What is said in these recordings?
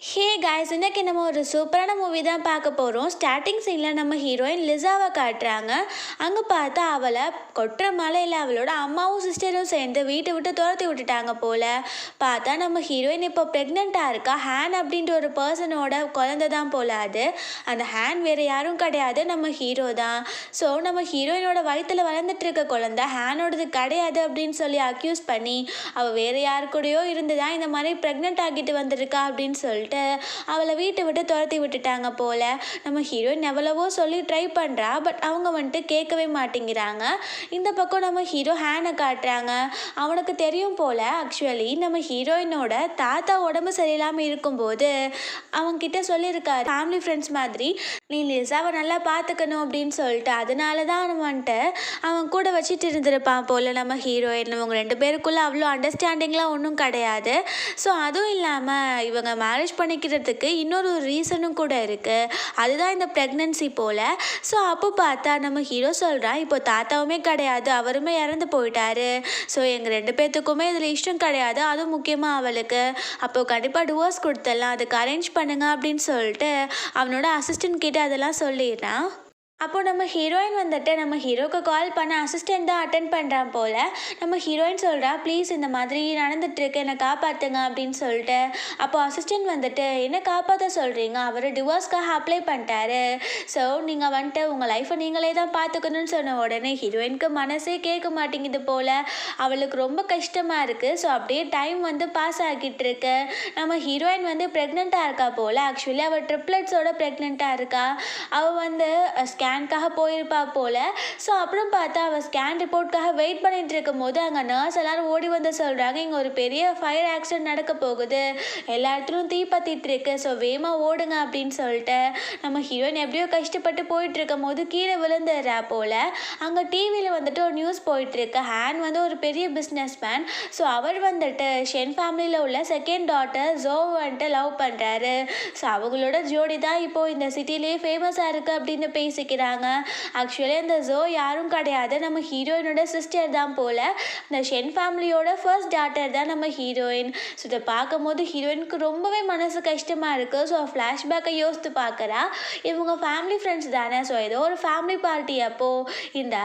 Hey guys இன்னைக்கு நம்ம ஒரு சூப்பரான மூவி தான் பார்க்க போகிறோம் ஸ்டார்டிங் சீனில் நம்ம ஹீரோயின் லிசாவை காட்டுறாங்க. அங்கே பார்த்தா அவளை கொட்டுற மலையில் அவளோட அம்மாவும் சிஸ்டரும் சேர்ந்து வீட்டை விட்டு துரத்தி விட்டுட்டாங்க போல். பார்த்தா நம்ம ஹீரோயின் இப்போ ப்ரெக்னெண்ட்டாக இருக்கா? ஹேன் அப்படின்ற ஒரு பர்சனோட குழந்தை தான் போல் அது. அந்த ஹேன் வேறு யாரும் கிடையாது நம்ம ஹீரோ தான். ஸோ நம்ம ஹீரோயினோட வயிற்றில் வளர்ந்துட்டு இருக்க குழந்த ஹேனோடது கிடையாது அப்படின்னு சொல்லி அக்யூஸ் பண்ணி அவள் வேறு யாரு கூடயோ இருந்து தான் இந்த மாதிரி ப்ரெக்னென்ட் ஆகிட்டு வந்திருக்கா அப்படின்னு சொல்லி சொல்லிட்டு அவளை வீட்டை விட்டு துரத்தி விட்டுட்டாங்க போல். நம்ம ஹீரோயின் எவ்வளவோ சொல்லி ட்ரை பண்ணுறா பட் அவங்க வந்துட்டு கேட்கவே மாட்டேங்கிறாங்க. இந்த பக்கம் நம்ம ஹீரோ ஹேனை காட்டுறாங்க. அவனுக்கு தெரியும் போல் ஆக்சுவலி நம்ம ஹீரோயினோட தாத்தா உடம்பு சரியில்லாமல் இருக்கும்போது அவன்கிட்ட சொல்லியிருக்காரு ஃபேமிலி ஃப்ரெண்ட்ஸ் மாதிரி நீ லிசாவை நல்லா பார்த்துக்கணும் அப்படின்னு சொல்லிட்டு. அதனால தான் அவன் வந்துட்டு அவன் கூட வச்சுட்டு இருந்திருப்பான் போல் நம்ம ஹீரோயின் இவங்க ரெண்டு பேருக்குள்ளே அவ்வளோ அண்டர்ஸ்டாண்டிங்லாம் ஒன்றும் கிடையாது. ஸோ அதுவும் இல்லாமல் இவங்க மேரேஜ் பண்ணிக்கிறதுக்கு இன்னொரு ஒரு ரீசனும் கூட இருக்குது அதுதான் இந்த ப்ரெக்னென்சி போல். ஸோ அப்போ பார்த்தா நம்ம ஹீரோ சொல்கிறான் இப்போ தாத்தாவுமே கிடையாது அவருமே இறந்து போயிட்டாரு. ஸோ எங்கள் ரெண்டு பேர்த்துக்குமே இதில் இஷ்டம் கிடையாது அதுவும் முக்கியமாக அவளுக்கு. அப்போது கண்டிப்பாக டிவோர்ஸ் கொடுத்துடலாம் அதுக்கு அரேஞ்ச் பண்ணுங்க அப்படின்னு சொல்லிட்டு அவனோட அசிஸ்டன்ட் கிட்டே அதெல்லாம் சொல்லிடுறான். அப்போ நம்ம ஹீரோயின் வந்துட்டு நம்ம ஹீரோக்கு கால் பண்ண அசிஸ்டன்ட் தான் அட்டன் பண்ணுறான் போல். நம்ம ஹீரோயின் சொல்கிறா ப்ளீஸ் இந்த மாதிரி நடந்துட்டுருக்கு என்னை காப்பாற்றுங்க அப்படின்னு சொல்லிட்டு. அப்போ அசிஸ்டன்ட் வந்துட்டு என்ன காப்பாற்ற சொல்கிறீங்க அவர் டிவோர்ஸ்க்காக அப்ளை பண்ணிட்டாரு. ஸோ நீங்கள் வந்துட்டு உங்கள் லைஃப்பை நீங்களே தான் பார்த்துக்கணும்னு சொன்ன உடனே ஹீரோயினுக்கு மனசே கேட்க மாட்டேங்குது போல். அவளுக்கு ரொம்ப கஷ்டமாக இருக்குது ஸோ அப்படியே டைம் வந்து பாஸ் ஆகிட்டு இருக்கு. நம்ம ஹீரோயின் வந்து ப்ரெக்னெண்ட்டாக இருக்கா போல்? ஆக்சுவலி அவள் ட்ரிப்ளட்ஸோட ப்ரெக்னெண்ட்டாக இருக்கா. அவள் வந்து ஸ்கேனுக்காக போயிருப்பா போல். ஸோ அப்புறம் பார்த்தா அவள் ஸ்கேன் ரிப்போர்ட்காக வெயிட் பண்ணிட்டு இருக்கும் போது அங்கே நர்ஸ் எல்லாரும் ஓடி வந்து சொல்கிறாங்க இங்கே ஒரு பெரிய ஃபயர் ஆக்சிடென்ட் நடக்க போகுது. எல்லா இடத்துலையும் தீ பற்றிட்டு இருக்கு. ஸோ வேகமாக ஓடுங்க அப்படின்னு சொல்லிட்டு நம்ம ஹீரோயின் எப்படியோ கஷ்டப்பட்டு போயிட்டு இருக்கும் போது கீழே விழுந்துடுறா போல். அங்கே டிவியில் வந்துட்டு ஒரு நியூஸ் போயிட்டு இருக்கு. ஹேன் வந்து ஒரு பெரிய பிஸ்னஸ் மேன் ஸோ அவர் வந்துட்டு ஷென் ஃபேமிலியில் உள்ள செகண்ட் டாட்டர் ஜோ வந்துட்டு லவ் பண்ணுறாரு ஸோ அவங்களோட ஜோடி தான் இப்போது இந்த சிட்டிலேயே ஃபேமஸாக இருக்குது அப்படின்னு பேசிக்கிறாங்க ஆக்சுவலி அந்த ஜோ யாரும் கிடையாது. நம்ம ஹீரோயினோட சிஸ்டர் தான் போல். இந்த ஷென் ஃபேமிலியோட ஃபர்ஸ்ட் டாட்டர் தான் நம்ம ஹீரோயின் ஸோ இதை பார்க்கும்போது ஹீரோயினுக்கு ரொம்பவே மனசு கஷ்டமாக இருக்குது ஸோ ஃப்ளாஷ்பேக்கை யோசித்து பார்க்குறா. இவங்க ஃபேமிலி ஃப்ரெண்ட்ஸ் தானே. ஸோ ஏதோ ஒரு ஃபேமிலி பார்ட்டி அப்போது இந்த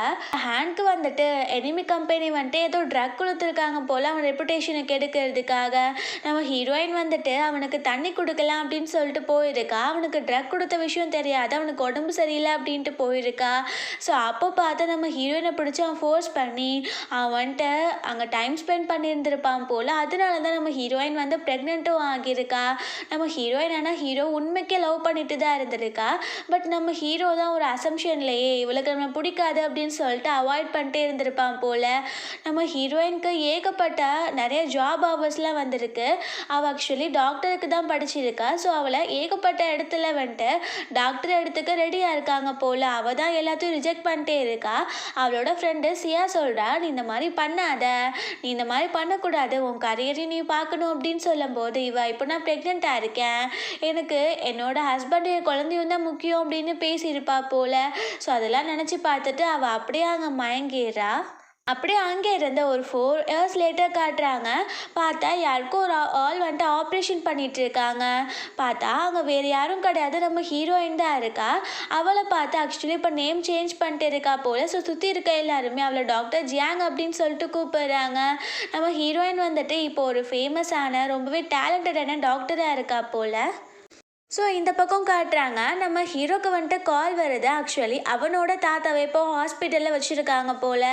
ஹேண்ட்க்கு வந்துட்டு எனிமி கம்பெனி வந்துட்டு ஏதோ ட்ரக் கொடுத்துருக்காங்க போல் அவன் ரெப்புடேஷனை எடுக்கிறதுக்காக நம்ம ஹீரோயின் வந்துட்டு அவனுக்கு தண்ணி கொடுக்கலாம் அப்படின்னு சொல்லிட்டு போயிருக்கா. அவனுக்கு ட்ரக் கொடுத்த விஷயம் தெரியாது. அவனுக்கு உடம்பு சரியில்லை அப்படின்னு அப்படின்ட்டு போயிருக்கா. ஸோ அப்போ பார்த்தா நம்ம ஹீரோயினை பிடிச்சி அவன் ஃபோர்ஸ் பண்ணி அவன் வந்துட்டு அங்கே டைம் ஸ்பெண்ட் பண்ணியிருந்திருப்பான் போல். அதனால தான் நம்ம ஹீரோயின் வந்து ப்ரெக்னெண்ட்டும் ஆகியிருக்கா. நம்ம ஹீரோயின் ஆனால் ஹீரோ உண்மைக்கே லவ் பண்ணிட்டு தான் இருந்திருக்கா. பட் நம்ம ஹீரோ தான் ஒரு அசம்ஷன்லையே இவளுக்கு நம்ம பிடிக்காது அப்படின்னு சொல்லிட்டு அவாய்ட் பண்ணிட்டே இருந்திருப்பான் போல். நம்ம ஹீரோயினுக்கு ஏகப்பட்ட நிறைய ஜாப் ஆஃபர்ஸ்லாம் வந்திருக்கு. அவள் ஆக்சுவலி டாக்டருக்கு தான் படிச்சிருக்கா. ஸோ அவளை ஏகப்பட்ட இடத்துல வந்துட்டு டாக்டர் எடுத்துக்க ரெடியாக இருக்காங்க போல். போல் அவள் தான் எல்லாத்தையும் ரிஜெக்ட் பண்ணிட்டே இருக்கா. அவளோட ஃப்ரெண்டு சியா சொல்கிறா நீ இந்த மாதிரி பண்ணாத. நீ இந்த மாதிரி பண்ணக்கூடாது. உன் கரியரையும் நீ பார்க்கணும். அப்படின்னு சொல்லும்போது இவ இப்போ நான் ப்ரெக்னெண்ட்டாக இருக்கேன். எனக்கு என்னோட ஹஸ்பண்டு குழந்தையும் தான் முக்கியம் அப்படின்னு பேசியிருப்பா போல். ஸோ அதெல்லாம் நினச்சி பார்த்துட்டு அவள் அப்படியே அங்கே மயங்கிடுறா. அப்படியே அங்கே இருந்த ஒரு ஃபோர் இயர்ஸ் லேட்டர் காட்டுறாங்க. பார்த்தா யாருக்கும் ஒரு ஆள் வந்துட்டு ஆப்ரேஷன் பண்ணிட்டு இருக்காங்க பார்த்தா அங்கே வேறு யாரும் கிடையாது. நம்ம ஹீரோயின் தான் இருக்கா. அவளை பார்த்து ஆக்சுவலி இப்போ நேம் சேஞ்ச் பண்ணிட்டு இருக்கா போல். ஸோ சுற்றி இருக்க எல்லாருமே அவளை டாக்டர் ஜியாங் அப்படின்னு சொல்லிட்டு கூப்பிடுறாங்க. நம்ம ஹீரோயின் வந்துட்டு இப்போ ஒரு ஃபேமஸான ரொம்பவே டேலண்டடான டாக்டராக இருக்கா போல். ஸோ இந்த பக்கம் காட்டுறாங்க. நம்ம ஹீரோக்கு வந்துட்டு கால் வருது ஆக்சுவலி அவனோட தாத்தாவை இப்போ ஹாஸ்பிட்டலில் வச்சுருக்காங்க போல்.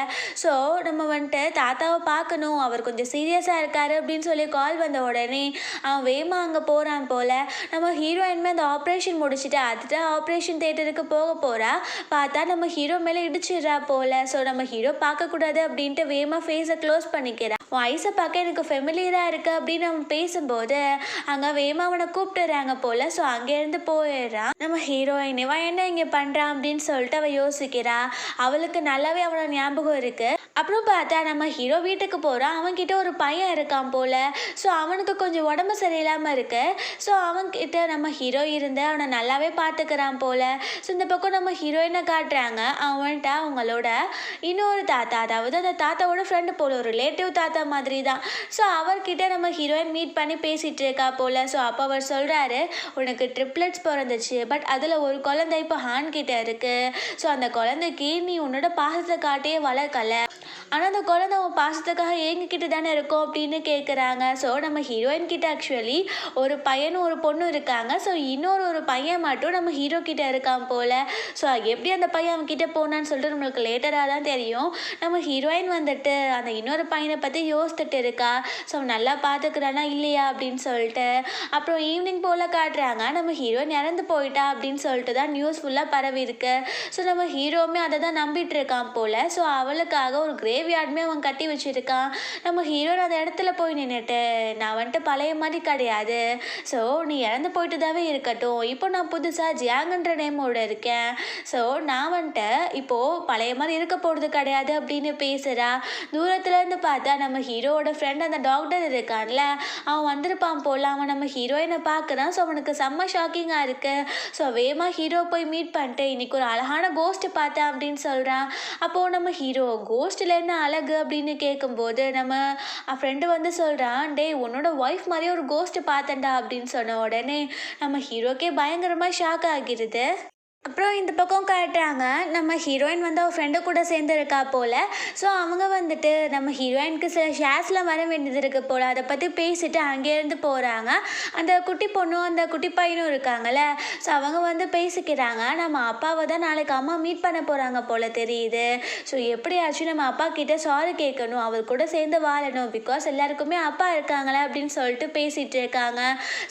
ஸோ நம்ம வந்துட்டு தாத்தாவை பார்க்கணும். அவர் கொஞ்சம் சீரியஸாக இருக்காரு அப்படின்னு சொல்லி கால் வந்த உடனே அவன் வேமா அங்கே போகிறான் போல். நம்ம ஹீரோயின்மே அந்த ஆப்ரேஷன் முடிச்சுட்டு அதுதான் ஆப்ரேஷன் தேட்டருக்கு போக போகிறா பார்த்தா நம்ம ஹீரோ மேலே இடிச்சிடுறா போல். ஸோ நம்ம ஹீரோ பார்க்கக்கூடாது அப்படின்ட்டு வேமா ஃபேஸை க்ளோஸ் பண்ணிக்கிறான் வயசை ஐஸை பார்க்க எனக்கு ஃபெமிலியராக இருக்குது அப்படின்னு அவன் பேசும்போது அங்கே வேமா அவனை கூப்பிட்டுறாங்க போல். ஸோ அங்கேருந்து போயிடுறான் நம்ம ஹீரோயின் இவன் என்ன இங்கே பண்ணுறான் அப்படின்னு சொல்லிட்டு அவள் யோசிக்கிறா. அவளுக்கு நல்லாவே அவளோட ஞாபகம் இருக்கு. அப்புறம் பார்த்தா நம்ம ஹீரோ வீட்டுக்கு போகிறான் அவன்கிட்ட ஒரு பையன் இருக்கான் போல. ஸோ அவனுக்கு கொஞ்சம் உடம்பு சரியில்லாமல் இருக்கு. ஸோ அவன்கிட்ட நம்ம ஹீரோ இருந்து அவனை நல்லாவே பார்த்துக்கிறான் போல. ஸோ இந்த பக்கம் நம்ம ஹீரோயினை காட்டுறாங்க. அவன்கிட்ட அவங்களோட இன்னொரு தாத்தா அதாவது அந்த தாத்தாவோட ஃப்ரெண்டு போல் ஒரு ரிலேட்டிவ் தாத்தா மாதிரி தான் ஸோ அவர்கிட்ட நம்ம ஹீரோயின் மீட் பண்ணி பேசிகிட்டு இருக்கா போல. ஸோ அப்போ அவர் சொல்கிறாரு உனக்கு ட்ரிப்ளெட்ஸ் பிறந்துச்சு பட் அதில் ஒரு குழந்தை இப்போ ஹான் கிட்ட இருக்கு. ஸோ அந்த குழந்தைக்கு நீ உன்னோட பாசத்தை காட்டியே வளர்க்கல. ஆனால் அந்த குழந்தை உன் பாசத்துக்காக எங்ககிட்ட தானே இருக்கும் அப்படின்னு கேட்குறாங்க ஸோ நம்ம ஹீரோயின் கிட்ட ஆக்சுவலி ஒரு பையனும் ஒரு பொண்ணும் இருக்காங்க. ஸோ இன்னொரு ஒரு பையன் மட்டும் நம்ம ஹீரோ கிட்ட இருக்கான் போல. ஸோ எப்படி அந்த பையன் அவன் கிட்ட போனான்னு சொல்லிட்டு நம்மளுக்கு லேட்டராக தான் தெரியும். நம்ம ஹீரோயின் வந்துட்டு அந்த இன்னொரு பையனை பற்றி யோசித்துட்டு இருக்கா. ஸோ அவன் நல்லா பார்த்துக்கிறானா இல்லையா அப்படின்னு சொல்லிட்டு. அப்புறம் ஈவினிங் போல் காட்டுறாங்க. நம்ம ஹீரோயின் இறந்து போயிட்டா அப்படின்னு சொல்லிட்டு தான் நியூஸ் ஃபுல்லாக பரவி இருக்கு ஸோ நம்ம ஹீரோவுமே அதை தான் நம்பிட்டு இருக்கான் போல். ஸோ அவளுக்காக ஒரு கிரே கிரேவியார்டுமே அவன் கட்டி வச்சிருக்கான். நம்ம ஹீரோயின் அந்த இடத்துல போய் நின்றுட்டு நான் வந்துட்டு பழைய மாதிரி கிடையாது. ஸோ நீ இறந்து போயிட்டுதாவே இருக்கட்டும். இப்போ நான் புதுசாக ஜியாங்கன்ற நேமோட இருக்கேன். ஸோ நான் வந்துட்டு இப்போது பழைய மாதிரி இருக்க போகிறது கிடையாது அப்படின்னு பேசுகிறா தூரத்துலேருந்து பார்த்தா நம்ம ஹீரோவோட ஃப்ரெண்ட் அந்த டாக்டர் இருக்கான்ல. அவன் வந்திருப்பான் போல. அவன் நம்ம ஹீரோயினை பார்க்குறான். ஸோ அவனுக்கு செம்ம ஷாக்கிங்காக இருக்குது ஸோ வேகமாக ஹீரோ போய் மீட் பண்ணிட்டு இன்னைக்கு ஒரு அழகான கோஸ்ட் பார்த்தேன் அப்படின்னு சொல்கிறான் அப்போது நம்ம ஹீரோ கோஸ்ட்டில் என்ன அழகு அப்படின்னு கேட்கும்போது நம்ம ஃப்ரெண்டு வந்து சொல்கிறான் டேய் உன்னோட ஒய்ஃப் மாதிரியே ஒரு கோஸ்ட்டு பார்த்தேன்டா அப்படின்னு சொன்ன உடனே நம்ம ஹீரோக்கே பயங்கரமாக ஷாக் ஆகிடுது அப்புறம் இந்த பக்கம் காட்டுறாங்க நம்ம ஹீரோயின் வந்து அவள் ஃப்ரெண்டு கூட சேர்ந்து இருக்கா போல். ஸோ அவங்க வந்துட்டு நம்ம ஹீரோயினுக்கு சில ஷேர்ஸ்லாம் வர வேண்டியது இருக்குது போல். அதை பற்றி பேசிட்டு அங்கேருந்து போகிறாங்க அந்த குட்டி பொண்ணும் அந்த குட்டி பையனும் இருக்காங்கல்ல. ஸோ அவங்க வந்து பேசிக்கிறாங்க நம்ம அப்பாவை தான் நாளைக்கு அம்மா மீட் பண்ண போகிறாங்க போல் தெரியுது. ஸோ எப்படியாச்சும் நம்ம அப்பா கிட்டே சாரி கேட்கணும். அவர் கூட சேர்ந்து வாழணும். பிகாஸ் எல்லாருக்குமே அப்பா இருக்காங்களே அப்படின்னு சொல்லிட்டு பேசிகிட்டு இருக்காங்க.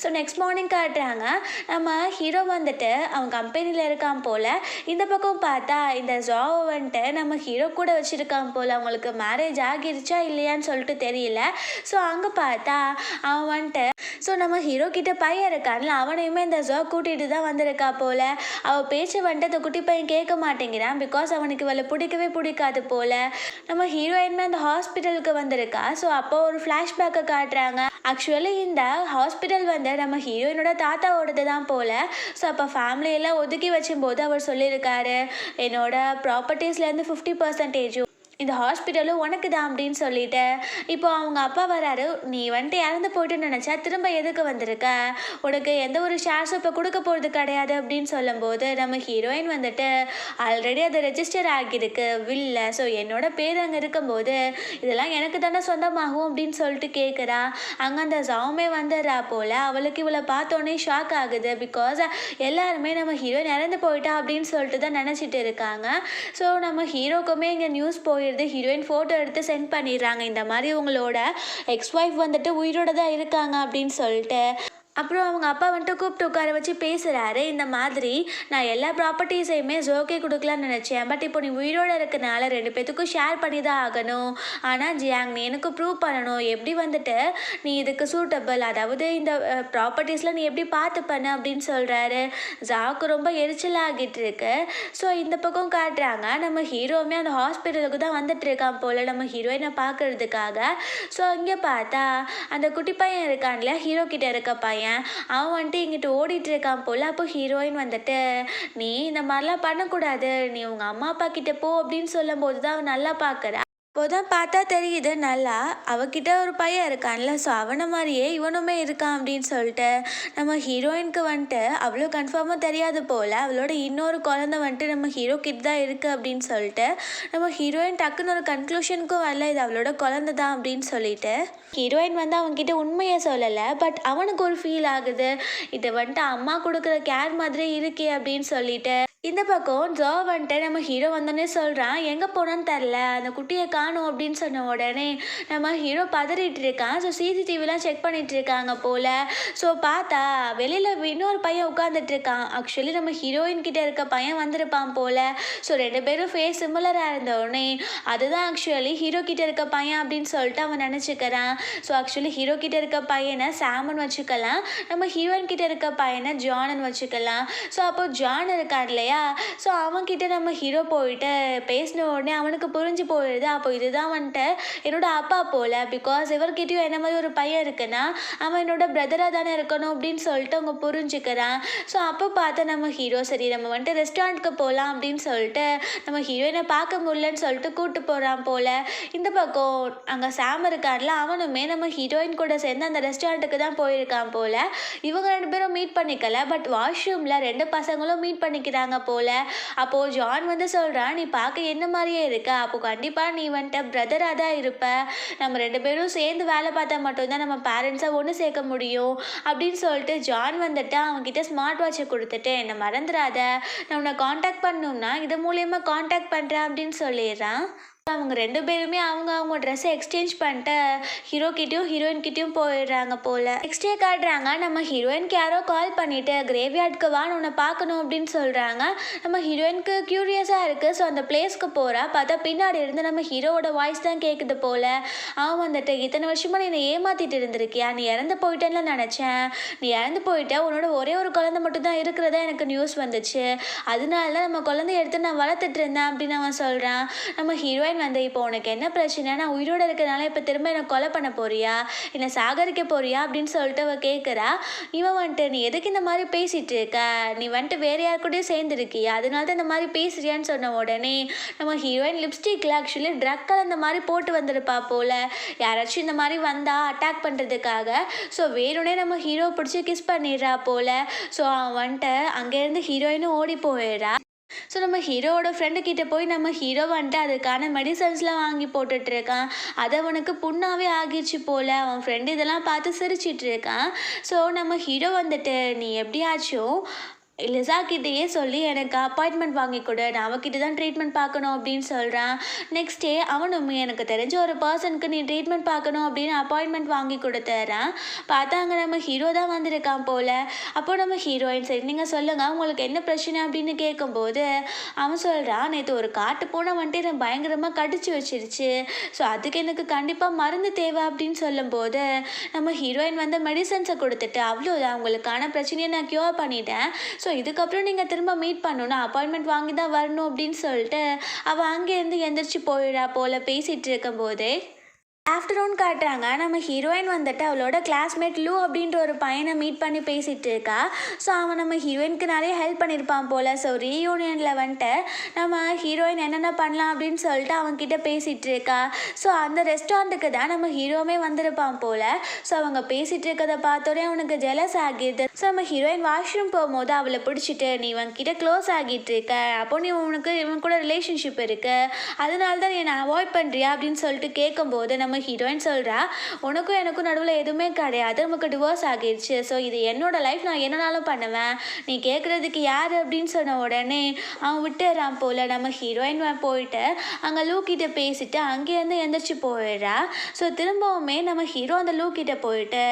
ஸோ நெக்ஸ்ட் மார்னிங் காட்டுறாங்க. நம்ம ஹீரோ வந்துட்டு அவன் கம்பெனியில் வச்சுருக்கான் போல். இந்த பக்கம் பார்த்தா இந்த ஜாவை வந்துட்டு நம்ம ஹீரோ கூட வச்சுருக்கான் போல். அவங்களுக்கு மேரேஜ் ஆகிருச்சா இல்லையான்னு சொல்லிட்டு தெரியல. ஸோ அங்கே பார்த்தா அவன் வந்துட்டு ஸோ நம்ம ஹீரோ கிட்ட பையன் இருக்கான்ல அவனையுமே இந்த ஜோ கூட்டிகிட்டு தான் வந்திருக்கா போல். அவள் பேச்சு வந்துட்டு அந்த குட்டி பையன் கேட்க மாட்டேங்கிறான் பிகாஸ் அவனுக்கு இவளை பிடிக்கவே பிடிக்காது போல். நம்ம ஹீரோயின்மே அந்த ஹாஸ்பிட்டலுக்கு வந்திருக்கா. ஸோ அப்போ ஒரு ஃப்ளாஷ்பேக்கை காட்டுறாங்க. ஆக்சுவலி இந்த ஹாஸ்பிட்டல் வந்து நம்ம ஹீரோயினோட தாத்தாவோடது தான் போல். ஸோ அப்போ ஃபேமிலியெல்லாம் ஒதுக்கி வச்சு வச்சும்போது அவர் சொல்லியிருக்காரு என்னோட ப்ராப்பர்ட்டிஸ்லேருந்து ஃபிஃப்டி பர்சன்டேஜும் இந்த ஹாஸ்பிட்டலும் உனக்கு தான் அப்படின்னு சொல்லிட்டு இப்போ அவங்க அப்பா வராரு. நீ வந்துட்டு இறந்து போயிட்டு நினச்சா திரும்ப எதுக்கு வந்திருக்க? உனக்கு எந்த ஒரு ஷேர்ஸும் இப்போ கொடுக்க போகிறது கிடையாது அப்படின்னு சொல்லும்போது நம்ம ஹீரோயின் வந்துட்டு ஆல்ரெடி அது ரெஜிஸ்டர் ஆகியிருக்கு வில்ல ஸோ என்னோட பேர் அங்கே இருக்கும்போது இதெல்லாம் எனக்கு தானே சொந்தமாகும் அப்படின்னு சொல்லிட்டு கேட்குறா அங்கே அந்த ஜாவுமே வந்துடுறா போல். அவளுக்கு இவளை பார்த்தோன்னே ஷாக் ஆகுது. பிகாஸ் எல்லாருமே நம்ம ஹீரோயின் இறந்து போயிட்டா அப்படின்னு சொல்லிட்டு தான் நினச்சிட்டு இருக்காங்க. ஸோ நம்ம ஹீரோக்குமே இங்கே நியூஸ் போய் போயிடுது ஹீரோயின் ஃபோட்டோ எடுத்து சென்ட் பண்ணிடுறாங்க. இந்த மாதிரி உங்களோட எக்ஸ் ஒய்ஃப் வந்துட்டு உயிரோட தான் இருக்காங்க அப்படின்னு சொல்லிட்டு அப்புறம் அவங்க அப்பா வந்துட்டு கூப்பிட்டு உட்கார வச்சு பேசுகிறாரு இந்த மாதிரி நான் எல்லா ப்ராப்பர்ட்டிஸையுமே ஜோக்கே கொடுக்கலான்னு நினச்சேன். பட் இப்போ நீ உயிரோடு இருக்கனால ரெண்டு பேத்துக்கும் ஷேர் பண்ணி தான் ஆகணும். ஆனால் ஜியாங் நீ எனக்கு ப்ரூவ் பண்ணணும். எப்படி வந்துட்டு நீ இதுக்கு சூட்டபிள் அதாவது இந்த ப்ராப்பர்ட்டிஸில் நீ எப்படி பார்த்து பண்ண அப்படின்னு சொல்கிறாரு ஜாக்கு ரொம்ப எரிச்சலாகிட்டு இருக்கு. ஸோ இந்த பக்கம் காட்டுறாங்க. நம்ம ஹீரோவுமே அந்த ஹாஸ்பிட்டலுக்கு தான் வந்துட்டு இருக்கான் போல் நம்ம ஹீரோயினை பார்க்கறதுக்காக. ஸோ இங்கே பார்த்தா அந்த குட்டி பையன் இருக்கான்ல ஹீரோ கிட்ட இருக்க பையன். அவன் வந்துட்டு இங்கிட்டு ஓடிட்டு இருக்கான் போல். அப்போ ஹீரோயின் வந்துட்டு நீ இந்த மாதிரிலாம் பண்ணக்கூடாது. நீ உங்கள் அம்மா அப்பா கிட்ட போ அப்படின்னு சொல்லும்போது தான் அவன் நல்லா பார்க்குறா இப்போதான் பார்த்தா தெரியுது நல்லா அவகிட்ட ஒரு பையன் இருக்கான்ல ஸோ அவனை மாதிரியே இவனுமே இருக்கான் அப்படின்னு சொல்லிட்டு நம்ம ஹீரோயினுக்கு வந்துட்டு அவ்வளோ கன்ஃபார்மாக தெரியாது போல் அவளோட இன்னொரு குழந்தை வந்துட்டு நம்ம ஹீரோ கிட்ட தான் இருக்குது அப்படின்னு சொல்லிட்டு நம்ம ஹீரோயின் டக்குன்னு ஒரு கன்க்ளூஷனுக்கும் வரல இது அவளோட குழந்த தான் அப்படின்னு சொல்லிட்டு. ஹீரோயின் வந்து அவன்கிட்ட உண்மையை சொல்லலை பட் அவனுக்கு ஒரு ஃபீல் ஆகுது இது வந்துட்டு அம்மா கொடுக்குற கேர் மாதிரி இருக்கே அப்படின்னு சொல்லிட்டு இந்த பக்கம் ஜோ வந்துட்டு நம்ம ஹீரோ வந்தோடனே சொல்கிறான் எங்கே போனோன்னு தெரில அந்த குட்டியை காணும் அப்படின்னு சொன்ன உடனே நம்ம ஹீரோ பதறிட்டு இருக்கான். ஸோ சிசிடிவிலாம் செக் பண்ணிட்டு இருக்காங்க போல். ஸோ பார்த்தா வெளியில் இன்னொரு பையன் உட்காந்துட்டு இருக்கான். ஆக்சுவலி நம்ம ஹீரோயின் கிட்ட இருக்க பையன் வந்திருப்பான் போல். ஸோ ரெண்டு பேரும் ஃபேஸ் சிமிலராக இருந்த உடனே அதுதான் ஆக்சுவலி ஹீரோ கிட்ட இருக்க பையன் அப்படின்னு சொல்லிட்டு அவன் நினச்சிக்கிறான். ஸோ ஆக்சுவலி ஹீரோ கிட்ட இருக்க பையனை சாமன் வச்சுக்கலாம். நம்ம ஹீரோயின் கிட்ட இருக்க பையனை ஜானன் வச்சுக்கலாம். ஸோ அப்போது ஜான் இருக்கார்லே இல்லையா? ஸோ அவன்கிட்ட நம்ம ஹீரோ போயிட்டு பேசின உடனே அவனுக்கு புரிஞ்சு போயிடுது அப்போ இதுதான் வந்துட்டு என்னோட அப்பா போல. பிகாஸ் இவர்கிட்டயும் என்ன மாதிரி ஒரு பையன் இருக்குன்னா அவன் என்னோட பிரதராக தானே இருக்கணும் அப்படின்னு சொல்லிட்டு அவங்க புரிஞ்சுக்கிறான். ஸோ அப்போ பார்த்தா நம்ம ஹீரோ சரி நம்ம வந்துட்டு ரெஸ்டாரண்ட்டுக்கு போகலாம் அப்படின்னு சொல்லிட்டு நம்ம ஹீரோயினை பார்க்க முடியலன்னு சொல்லிட்டு கூட்டு போகிறான் போல. இந்த பக்கம் அங்கே சாம் இருக்கான்ல அவனுமே நம்ம ஹீரோயின் கூட சேர்ந்து அந்த ரெஸ்டாரண்ட்டுக்கு தான் போயிருக்கான் போல. இவங்க ரெண்டு பேரும் மீட் பண்ணிக்கல பட் வாஷ்ரூமில் ரெண்டு பசங்களும் மீட் பண்ணிக்கிறாங்க போல. அப்போது ஜான் வந்து சொல்கிறான் நீ பார்க்க என்ன மாதிரியே இருக்க? அப்போ கண்டிப்பாக நீ வந்துட்டு பிரதராக தான் இருப்ப. நம்ம ரெண்டு பேரும் சேர்ந்து வேலை பார்த்தா மட்டும்தான் நம்ம பேரண்ட்ஸை ஒன்று சேர்க்க முடியும். அப்படின்னு சொல்லிட்டு ஜான் வந்துட்டு அவன்கிட்ட ஸ்மார்ட் வாட்சை கொடுத்துட்டு என்னை மறந்துடாத நான் உன்னை காண்டாக்ட் பண்ணணும்னா இது மூலயமா காண்டாக்ட் பண்ணுறேன் அப்படின்னு சொல்லிடுறான். அவங்க ரெண்டு பேருமே அவங்க அவங்க ட்ரெஸ்ஸை எக்ஸ்சேஞ்ச் பண்ணிட்டு ஹீரோ கிட்டயும் ஹீரோயின் கிட்டயும் போயிடுறாங்க போல. நெக்ஸ்ட் டே காட்டுறாங்க நம்ம ஹீரோயினுக்கு யாரோ கால் பண்ணிட்டு கிரேவ்யார்டுக்கு வான்னு உன்னை பார்க்கணும் அப்படின்னு சொல்றாங்க. நம்ம ஹீரோயினுக்கு க்யூரியஸாக இருக்கு ஸோ அந்த பிளேஸ்க்கு போறா. பார்த்தா பின்னாடி இருந்து நம்ம ஹீரோவோட வாய்ஸ் தான் கேட்குது போல. அவன் வந்துட்டு இத்தனை வருஷமா நீ என்னை ஏமாத்திட்டு இருந்திருக்கியா? நீ இறந்து போயிட்டேன்னு நினச்சேன். நீ இறந்து போயிட்ட உன்னோட ஒரே ஒரு குழந்தை மட்டும் தான் இருக்கிறதா எனக்கு நியூஸ் வந்துச்சு. அதனால தான் நம்ம குழந்தைய எடுத்து நான் வளர்த்துட்டு இருந்தேன் அப்படின்னு அவன் சொல்கிறான் நம்ம ஹீரோயின் வந்து இப்போ உனக்கு என்ன பிரச்சனை நான் உயிரோட இருக்கிறனால இப்போ திரும்ப என்னை கொலை பண்ண போறியா? என்னை சாகரிக்க போறியா? அப்படின்னு சொல்லிட்டு அவள் கேட்குறா இவன் வந்துட்டு நீ எதுக்கு இந்த மாதிரி பேசிகிட்டு இருக்க? நீ வந்துட்டு வேறு யார் கூடயும் சேர்ந்துருக்கியா? அதனால தான் இந்த மாதிரி பேசுறியான்னு சொன்ன உடனே நம்ம ஹீரோயின் லிப்ஸ்டிக்கில் ஆக்சுவலி ட்ரக் கலந்த மாதிரி போட்டு வந்திருப்பா போல். யாராச்சும் இந்த மாதிரி வந்தா அட்டாக் பண்ணுறதுக்காக ஸோ வேணுனே நம்ம ஹீரோ பிடிச்சி கிஸ் பண்ணிடுறா போல். ஸோ அவன் வந்துட்டு அங்கேருந்து ஹீரோயினும் ஓடி போயிடுறா. ஸோ நம்ம ஹீரோவோட ஃப்ரெண்டு கிட்ட போய் நம்ம ஹீரோ வந்துட்டு அதுக்கான மெடிசன்ஸ்லாம் வாங்கி போட்டுட்ருக்கான் அது அவனுக்கு புண்ணாவே ஆகிடுச்சு போல். அவன் ஃப்ரெண்டு இதெல்லாம் பார்த்து சிரிச்சிட்ருக்கான் ஸோ நம்ம ஹீரோ வந்துட்டு நீ எப்படியாச்சும் லிசா கிட்டேயே சொல்லி எனக்கு அப்பாயின்மெண்ட் வாங்கி கொடு. நான் அவகிட்ட தான் ட்ரீட்மெண்ட் பார்க்கணும் அப்படின்னு சொல்கிறான் நெக்ஸ்ட் டே அவனும் எனக்கு தெரிஞ்ச ஒரு பர்சனுக்கு நீ ட்ரீட்மெண்ட் பார்க்கணும் அப்படின்னு அப்பாயின்மெண்ட் வாங்கி கொடுத்துறான் பார்த்தா அங்கே நம்ம ஹீரோ தான் வந்திருக்கான் போல். அப்போ நம்ம ஹீரோயின் சரி நீங்கள் சொல்லுங்கள் உங்களுக்கு என்ன பிரச்சனை அப்படின்னு கேட்கும்போது அவன் சொல்கிறான் நேற்று ஒரு காட்டு பூனை வந்துட்டு என்னை பயங்கரமாக கடிச்சு வச்சிருச்சு. ஸோ அதுக்கு எனக்கு கண்டிப்பாக மருந்து தேவை அப்படின்னு சொல்லும்போது நம்ம ஹீரோயின் வந்து மெடிசன்ஸை கொடுத்துட்டு அவ்வளோதான் உங்களுக்கான பிரச்சனையை நான் க்யூர் பண்ணிட்டேன். ஸோ ஸோ இதுக்கப்புறம் நீங்கள் திரும்ப மீட் பண்ணணும். அப்பாயின்மெண்ட் வாங்கி தான் வரணும் அப்படின்னு சொல்லிட்டு அவள் அங்கேருந்து எந்திரிச்சு போயிடா போல் பேசிகிட்டு இருக்கும்போதே. ஆஃப்டர்நூன் காட்டுறாங்க. நம்ம ஹீரோயின் வந்துட்டு அவளோட கிளாஸ்மேட் லூ அப்படின்ற ஒரு பையனை மீட் பண்ணி பேசிகிட்டு இருக்கா. ஸோ அவன் நம்ம ஹீரோயினுக்கு நிறைய ஹெல்ப் பண்ணியிருப்பான் போல். ஸோ ரீயூனியனில் வந்துட்டு நம்ம ஹீரோயின் என்னென்ன பண்ணலாம் அப்படின்னு சொல்லிட்டு அவன்கிட்ட பேசிகிட்டு இருக்கா. ஸோ அந்த ரெஸ்டாரண்ட்டுக்கு தான் நம்ம ஹீரோமே வந்திருப்பான் போல். ஸோ அவங்க பேசிகிட்டு இருக்கிறத பார்த்தோன்னே அவனுக்கு ஜெலஸ் ஆகிடுது. ஸோ நம்ம ஹீரோயின் வாஷ்ரூம் போகும்போது அவளை பிடிச்சிட்டு நீ இவன்கிட்ட க்ளோஸ் ஆகிட்டு இருக்க. அப்போ நீ உனக்கு இவன் கூட ரிலேஷன்ஷிப் இருக்குது அதனால தான் நீ என்னை அவாய்ட் பண்ணுறியா அப்படின்னு சொல்லிட்டு கேட்கும்போது நம்ம ஹீரோயின் சொல்கிறா உனக்கும் எனக்கும் நடுவில் எதுவுமே கிடையாது. நமக்கு டிவோர்ஸ் ஆகிடுச்சு ஸோ இது என்னோடய லைஃப் நான் என்னனாலும் பண்ணுவேன். நீ கேட்குறதுக்கு யார் அப்படின்னு சொன்ன உடனே அவன் விட்டுறான் போல். நம்ம ஹீரோயின் போயிட்டு அங்கே லூக்கிட்ட பேசிட்டு அங்கேருந்து எந்திரிச்சு போயிடுறா. ஸோ திரும்பவுமே நம்ம ஹீரோ அந்த லூக்கிட்ட போயிட்டு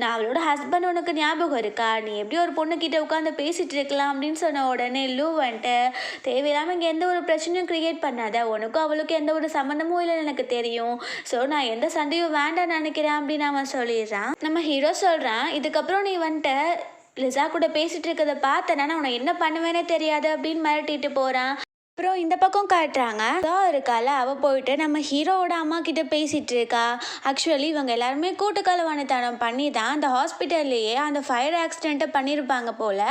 நான் அவளோட ஹஸ்பண்ட் உனக்கு ஞாபகம் இருக்கா? நீ எப்படி ஒரு பொண்ணுக்கிட்ட உட்காந்து பேசிகிட்டு இருக்கலாம்? அப்படின்னு சொன்ன உடனே லூ வந்துட்டு தேவையில்லாமல் இங்கே எந்த ஒரு பிரச்சனையும் க்ரியேட் பண்ணாத. உனக்கும் அவளுக்கும் எந்த ஒரு சம்மந்தமும் இல்லைன்னு எனக்கு தெரியும். ஸோ நான் எந்த சண்டையும் வேண்டாம் நினைக்கிறேன் அப்படின்னு அவன் சொல்லிடுறான். நம்ம ஹீரோ சொல்கிறான் இதுக்கப்புறம் நீ வந்துட்டு லிசா கூட பேசிட்டு இருக்கிறத பார்த்தேன்னா நான் உன்னை என்ன பண்ணுவேனே தெரியாது அப்படின்னு மிரட்டிட்டு போகிறான் அப்புறம் இந்த பக்கம் காட்டுறாங்க. தான் இருக்கால அவள் போயிட்டு நம்ம ஹீரோவோட அம்மா கிட்ட பேசிட்டு இருக்கா. ஆக்சுவலி இவங்க எல்லாருமே கூட்டுக்கலவானத்தனம் பண்ணி தான் அந்த ஹாஸ்பிட்டல்லையே அந்த ஃபயர் ஆக்சிடெண்ட்டை பண்ணியிருப்பாங்க போல்.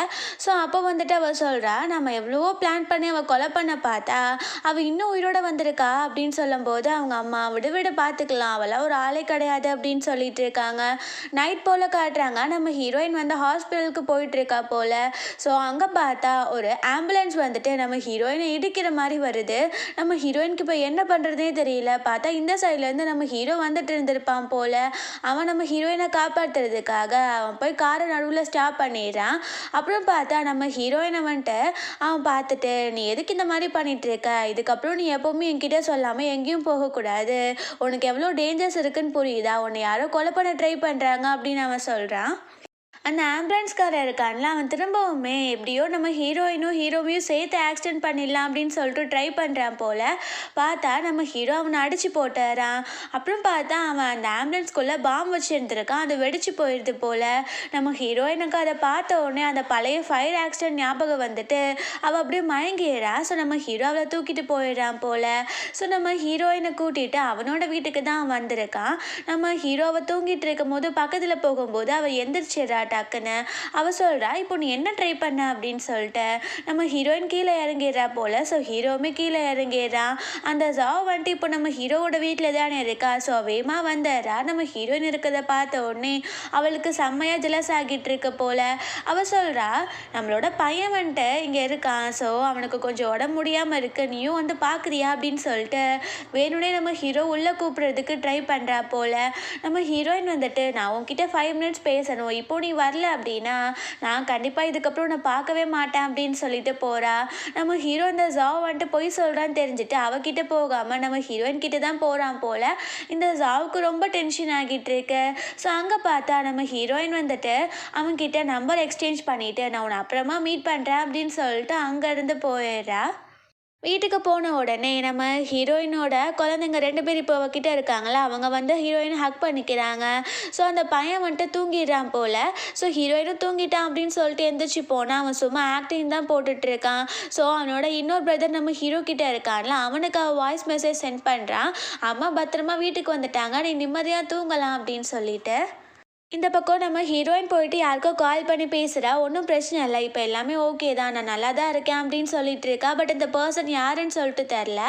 ஸோ அப்போ வந்துட்டு அவள் சொல்கிறா நம்ம எவ்வளவோ பிளான் பண்ணி அவள் கொலை பண்ண பார்த்தா அவள் இன்னும் உயிரோட வந்திருக்கா அப்படின்னு சொல்லும்போது அவங்க அம்மா விடு விடு பார்த்துக்கலாம் அவளாம் ஒரு ஆளே கிடையாது அப்படின்னு சொல்லிட்டு இருக்காங்க. நைட் போல் காட்டுறாங்க நம்ம ஹீரோயின் வந்து ஹாஸ்பிட்டலுக்கு போயிட்டு இருக்கா போல். ஸோ அங்கே பார்த்தா ஒரு ஆம்புலன்ஸ் வந்துட்டு நம்ம ஹீரோயினை இடி இடிக்கிற மாதிரி வருது. நம்ம ஹீரோயினுக்கு இப்போ என்ன பண்ணுறதே தெரியல. பார்த்தா இந்த சைட்லேருந்து நம்ம ஹீரோ வந்துட்டு இருந்திருப்பான் போல். அவன் நம்ம ஹீரோயினை காப்பாற்றுறதுக்காக அவன் போய் காரை நடுவில் ஸ்டாப் பண்ணிடுறான். அப்புறம் பார்த்தா நம்ம ஹீரோயினை வந்துட்டு அவன் பார்த்துட்டு நீ எதுக்கு இந்த மாதிரி பண்ணிட்டு இருக்க இதுக்கப்புறம் நீ எப்போவுமே என்கிட்ட சொல்லாமல் எங்கேயும் போகக்கூடாது. உனக்கு எவ்வளோ டேஞ்சர்ஸ் இருக்குன்னு புரியுதா? உன்னை யாரோ கொலை பண்ண ட்ரை பண்ணுறாங்க அப்படின்னு அவன் சொல்கிறான் அந்த ஆம்புலன்ஸ்காரர் இருக்கான்ல அவன் திரும்பவுமே எப்படியோ நம்ம ஹீரோயினும் ஹீரோவையும் சேர்த்து ஆக்சிடென்ட் பண்ணிடலாம் அப்படின்னு சொல்லிட்டு ட்ரை பண்ணுறான் போல். பார்த்தா நம்ம ஹீரோ அவனை அடித்து போட்டுறான். அப்புறம் பார்த்தா அவன் அந்த ஆம்புலன்ஸ்குள்ளே பாம்பு வச்சுருந்துருக்கான் அது வெடிச்சு போயிடுது போல். நம்ம ஹீரோயினுக்கு அதை பார்த்த உடனே அந்த பழைய ஃபயர் ஆக்சிடென்ட் ஞாபகம் வந்துட்டு அவள் அப்படியே மயங்கிடுறா. ஸோ நம்ம ஹீரோ அவளை தூக்கிட்டு போயிடுறான் போல். ஸோ நம்ம ஹீரோயினை கூட்டிகிட்டு அவனோட வீட்டுக்கு தான் அவன் வந்திருக்கான். நம்ம ஹீரோவை தூங்கிட்டு இருக்கும் போது பக்கத்தில் போகும்போது அவள் எந்திரிச்சிடறா டக்குன்னு அவள் சொல்கிறா இப்போ நீ என்ன ட்ரை பண்ண? அப்படின்னு சொல்லிட்டு நம்ம ஹீரோயின் கீழே இறங்கிடுறா போல். ஸோ ஹீரோவுமே கீழே இறங்கிடுறான் அந்த ஜாவ் வந்துட்டு இப்போ நம்ம ஹீரோவோட வீட்டில் தானே இருக்கா? ஸோ வேமா வந்துடுறா. நம்ம ஹீரோயின் இருக்கிறத பார்த்த உடனே அவளுக்கு செம்மையாக ஜெலஸ் ஆகிட்டு இருக்க போல். அவள் சொல்கிறா நம்மளோட பையன் வந்துட்டு இங்கே இருக்கான். ஸோ அவனுக்கு கொஞ்சம் உடம்பு முடியாமல் இருக்கு. நீயும் வந்து பார்க்குறியா? அப்படின்னு சொல்லிட்டு வேணும்னே நம்ம ஹீரோ உள்ளே கூப்பிட்றதுக்கு ட்ரை பண்ணுறா போல். நம்ம ஹீரோயின் வந்துட்டு நான் உன்கிட்ட ஃபைவ் மினிட்ஸ் பேசணும். இப்போ நீ வரல அப்படின்னா நான் கண்டிப்பாக இதுக்கப்புறம் உன்னை பார்க்கவே மாட்டேன் அப்படின்னு சொல்லிட்டு போகிறா நம்ம ஹீரோ இந்த ஜாவ் வந்துட்டு பொய் சொல்கிறான்னு தெரிஞ்சுட்டு அவகிட்ட போகாமல் நம்ம ஹீரோயின் கிட்ட தான் போகிறான் போல் இந்த ஜாவுக்கு ரொம்ப டென்ஷன் ஆகிட்டு இருக்கு. ஸோ அங்கே பார்த்தா நம்ம ஹீரோயின் வந்துட்டு அவன்கிட்ட நம்பர் எக்ஸ்சேஞ்ச் பண்ணிவிட்டு நான் உன்னை அப்புறமா மீட் பண்ணுறேன் அப்படின்னு சொல்லிட்டு அங்கேருந்து போயிடுறா. வீட்டுக்கு போன உடனே நம்ம ஹீரோயினோட குழந்தைங்க ரெண்டு பேர் இப்போ அவகிட்ட இருக்காங்களா அவங்க வந்து ஹீரோயினை ஹக் பண்ணிக்கிறாங்க. ஸோ அந்த பையன் வந்துட்டு தூங்கிடுறான் போல். ஸோ ஹீரோயினும் தூங்கிட்டான் அப்படின்னு சொல்லிட்டு எந்திரிச்சு போனால் அவன் சும்மா ஆக்டிங் தான் போட்டுட்ருக்கான் ஸோ அவனோட இன்னொரு பிரதர் நம்ம ஹீரோ கிட்ட இருக்கான்ல அவனுக்கு அவள் வாய்ஸ் மெசேஜ் சென்ட் பண்ணுறான் அம்மா பத்திரமா வீட்டுக்கு வந்துட்டாங்க நீ நிம்மதியாக தூங்கலாம் அப்படின்னு சொல்லிட்டு. இந்த பக்கம் நம்ம ஹீரோயின் போயிட்டு யாருக்கோ கால் பண்ணி பேசுகிறா ஒன்றும் பிரச்சனை இல்லை. இப்போ எல்லாமே ஓகே தான். நான் நல்லா தான் இருக்கேன் அப்படின்னு சொல்லிட்டு இருக்கா. பட் இந்த பர்சன் யாருன்னு சொல்லிட்டு தெரில